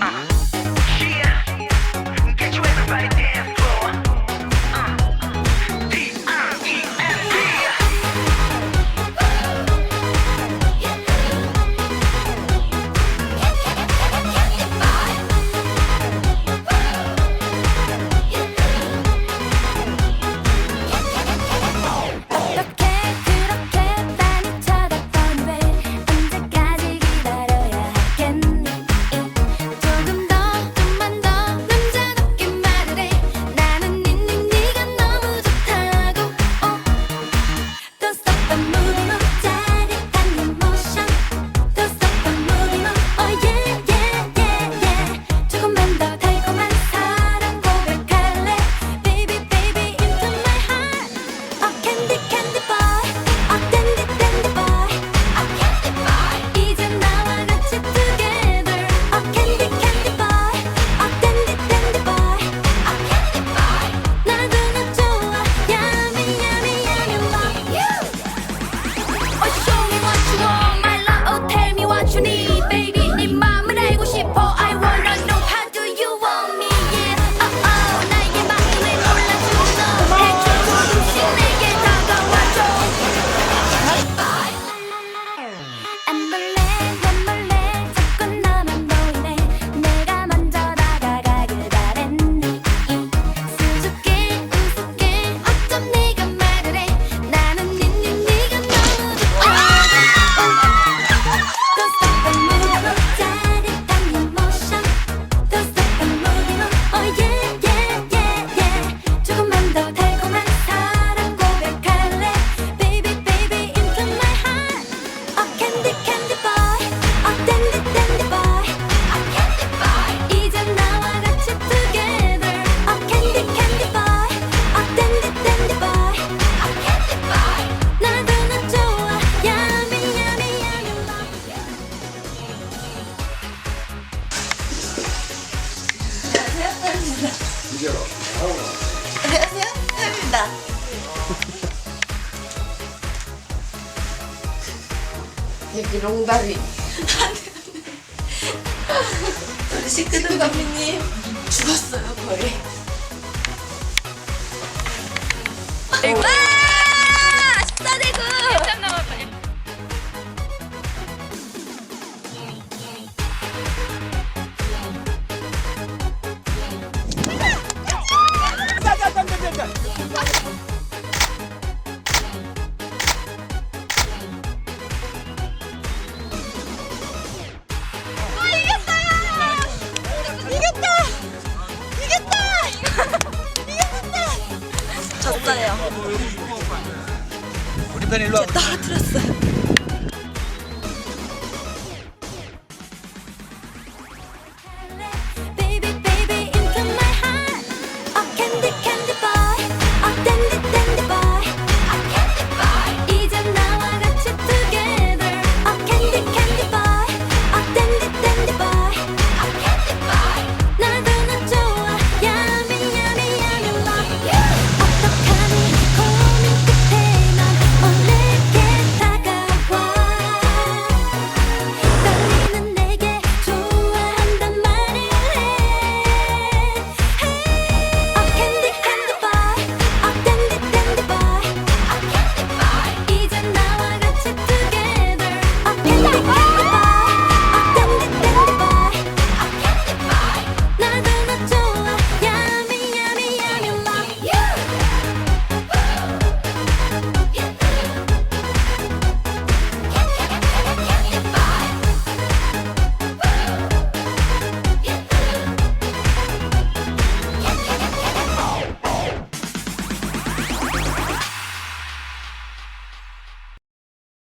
Uh. 안녕하세요. 햄입니다. 여기 롱다리. 우리 시크드 감독님 죽었어요 거의. 와! 졌어요. 우리 편 일로 와. 떨어뜨렸어요.